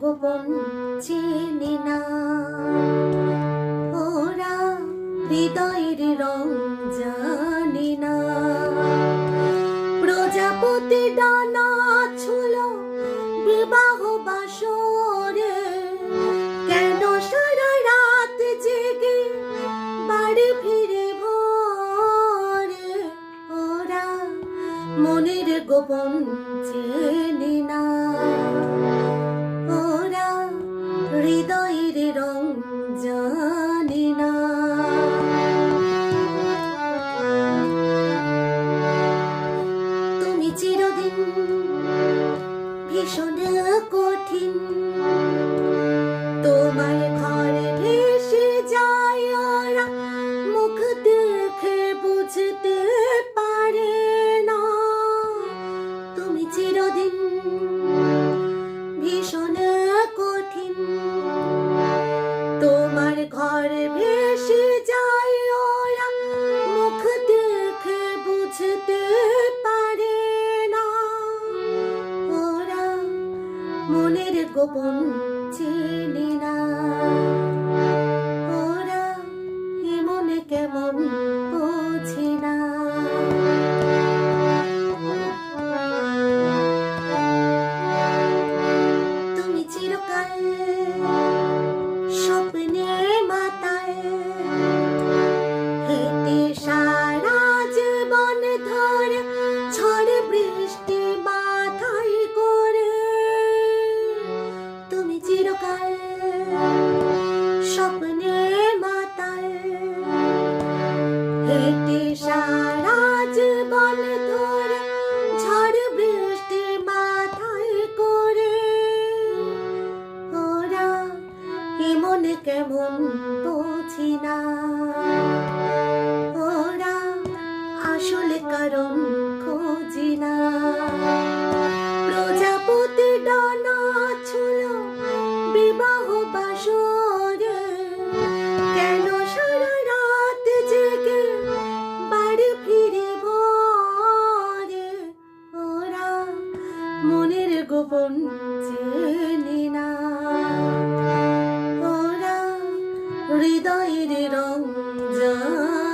গোপন চেনে না। ওরা হৃদয়ের রং জানি না। প্রজাপতি ডানা ছিল বিবাহ বাসরে। কেন সারা রাত জেগে বাড়ি ফিরে ভোরে? ওরা মনের গোপন চেনে ভীষণ কঠিন। তোমার ঘরে বুঝতে পারে না। তুমি ভীষণ কঠিন। তোমার ঘরে মনের গোপন চেনে না। বৃষ্টি করে। কেমন বোঝি না ওরা আসলে কারণ খোঁজি না। প্রজাপতি ডানা ছিল বিবাহ বাসরে মনের চিনি না। ওরা হৃদয়ের রং জানে।